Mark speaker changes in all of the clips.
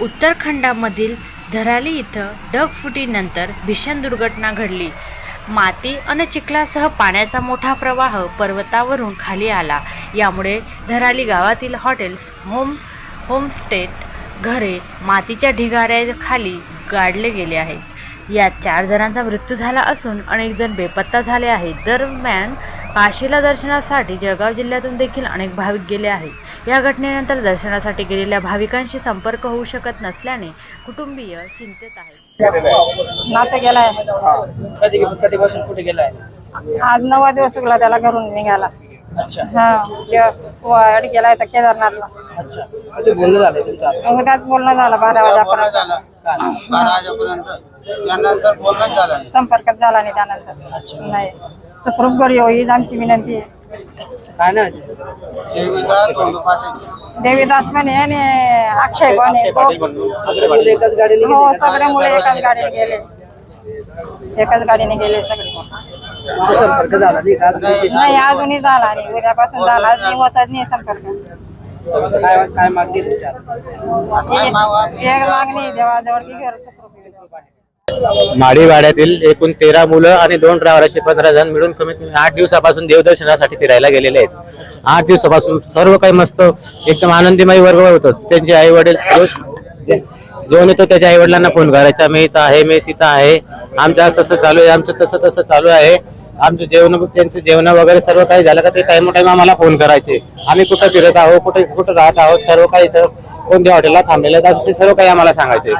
Speaker 1: उत्तराखंडामधील धराली इथं ढगफुटीनंतर भीषण दुर्घटना घडली. माती आणि चिखलासह पाण्याचा मोठा प्रवाह पर्वतावरून खाली आला. यामुळे धराली गावातील हॉटेल्स होम होमस्टेट घरे मातीच्या ढिगाऱ्याखाली गाडले गेले आहेत. यात चार जणांचा मृत्यू झाला असून अनेक जण बेपत्ता झाले आहेत. दरम्यान काशीला दर्शनासाठी जळगाव जिल्ह्यातून देखील अनेक भाविक गेले आहेत. या घटनेनंतर दर्शनासाठी गेलेल्या भाविकांशी संपर्क होऊ शकत नसल्याने कुटुंबीय चिंतेत आहेत.
Speaker 2: नातं गेलाय.
Speaker 3: कधी कधीपासून कुठे गेलाय?
Speaker 2: आज नवा दिवस चुकला त्याला घरून निघाला
Speaker 3: अच्छा.
Speaker 2: हा गेलाय तर केदारनाथला.
Speaker 3: अच्छा. बोलणं
Speaker 2: झालं. बारा वाजेपर्यंत.
Speaker 4: त्यानंतर बोलणं झालं नाही.
Speaker 2: संपर्कात झाला नाही त्यानंतर. नाही. सुखरूप घरी हो हीच आमची विनंती आहे.
Speaker 3: काय नाही. ते?
Speaker 4: देवीदास धोंडू
Speaker 2: देवीदास पण आहे आणि अक्षय पण आहे
Speaker 3: अक्षय
Speaker 2: तो-
Speaker 3: एकाच गाडीने
Speaker 2: हो सगळे मुलं एकाच गाडीने गेले. एकाच गाडीने गेले सगळे.
Speaker 3: तुमचा संपर्क झाला नाही का?
Speaker 2: नाही अजूनही झाला नाही. उद्यापासून झाला. नाही होतच नाही संपर्क.
Speaker 3: काय काय मागणी आहे तुमच्या आता?
Speaker 2: एक मागणी देवाजवळ की घर सुखरूप.
Speaker 5: माडीवाड्यातील एकूण तेरा मुलं आणि दोन ड्रायव्हरशे पंधरा जण मिळून कमीत कमी आठ दिवसापासून देवदर्शनासाठी फिरायला गेलेले आहेत. आठ दिवसापासून सर्व काही मस्त एकदम आनंदीमय वर्ग होतोच त्यांचे आई वडील दोन येतो त्याच्या आई वडिलांना फोन करायचा मी इथं आहे मी तिथं आहे. आमचं असं असं चालू आहे आमचं तसं तसं चालू आहे. आमचं जेवण त्यांचं जेवण वगैरे सर्व काही झालं का ते टाइम टाइम आम्हाला फोन करायचे. आम्ही कुठं फिरत आहोत कुठे कुठं राहत आहोत सर्व काही इथं कोणत्या हॉटेलला थांबलेलं असं ते सर्व काही आम्हाला सांगायचे.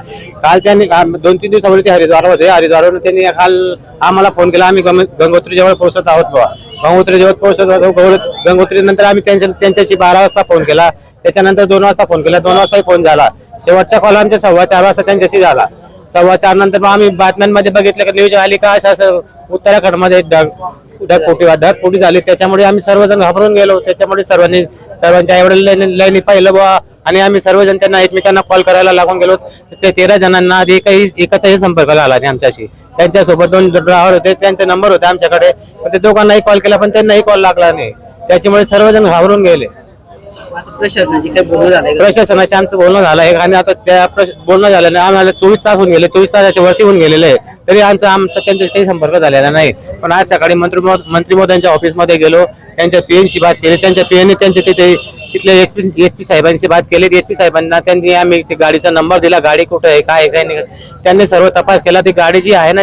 Speaker 5: काल त्यांनी दोन तीन दिवसापूर्वी ते हरिद्वार होते हरिद्वारवरून त्यांनी काल आम्हाला फोन केला आम्ही गंगोत्री जवळ पोहोचत आहोत बुवा. गंगोत्री जवळ पोहोचत आहोत गंगोत्री नंतर आम्ही त्यांच्या त्यांच्याशी बारा वाजता फोन केला. त्याच्यानंतर दोन वाजता फोन केला दोन वाजताही फोन झाला. शेवटचा कॉल आमच्या सव्वा चार वाजता त्यांच्याशी झाला. सव्वा चार नंतर मग आम्ही बातम्यांमध्ये बघितलं की न्यूज आली का असं असं उत्तराखंडमध्ये ढग ढगफुटी ढगफुटी झाली. त्याच्यामुळे आम्ही सर्वजण घाबरून गेलो. त्याच्यामुळे सर्वांनी सर्वांच्या आईवडील लयनी पाहिलं बुवा. आणि आम्ही सर्वजण त्यांना एकमेकांना कॉल करायला लागून गेलो. ते तेरा जणांना आधी एकही एकाचाही संपर्क आला नाही आमच्याशी. त्यांच्यासोबत दोन ड्रायव्हर होते त्यांचे नंबर होते आमच्याकडे. पण ते दोघांनाही कॉल केला पण त्यांनाही कॉल लागला नाही. त्याच्यामुळे सर्वजण घाबरून गेले.
Speaker 3: आता प्रशासनाची काय बोलणं झालंय का?
Speaker 5: प्रशासनाशी आमचं बोलणं झालं आहे. आणि आता त्या प्रश- बोलणं नाही. आम्हाला चोवीस तास होऊन गेले. चोवीस तासाच्या वरती होऊन गेलेले आहे. तरी आमचा आमचा त्यांचा काही संपर्क झालेला नाही. पण आज सकाळी मंत्री महो- मंत्री महोदयांच्या ऑफिसमध्ये गेलो. त्यांच्या पीएनशी बात केली. त्यांच्या पीएनने त्यांच्या तिथे तिथले एस पी एस पी साहेबांशी बात केली. एस पी साहेबांना त्यांनी आम्ही ते गाडीचा नंबर दिला. गाडी कुठं आहे? काय आहे, काय नाही त्यांनी सर्व तपास केला. ती गाडी जी आहे ना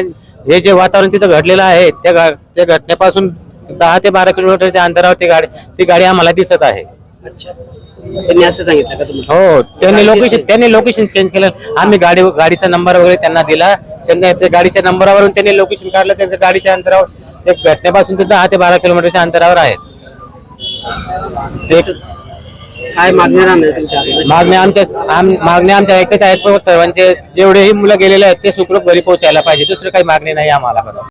Speaker 5: हे जे वातावरण तिथं घडलेलं आहे त्या गा- त्या घटनेपासून दहा ते बारा किलोमीटरच्या अंतरावर ती गाडी ती गाडी आम्हाला दिसत आहे.
Speaker 3: अच्छा. त्यांनी असं सांगितलं का तुम्हाला?
Speaker 5: हो त्यांनी लोकेशन त्यांनी लोकेशन चेंज केलं. आम्ही गाडी गाडीचा नंबर वगैरे त्यांना दिला. त्यांना त्या गाडीच्या नंबरावरून त्यांनी लोकेशन काढलं. त्यांच्या गाडीच्या अंतरावर ते घटनेपासून ते दहा ते बारा किलोमीटरच्या अंतरावर आहेत. ते
Speaker 3: काय राहणार तुमच्या?
Speaker 5: मागण्या आमच्या आम- मागण्या आमच्या एकच आहेत. पण सर्वांचे जेवढेही मुलं गेलेले आहेत ते सुखरूप घरी पोहोचायला पाहिजे. दुसरं काही मागणी नाही आम्हाला.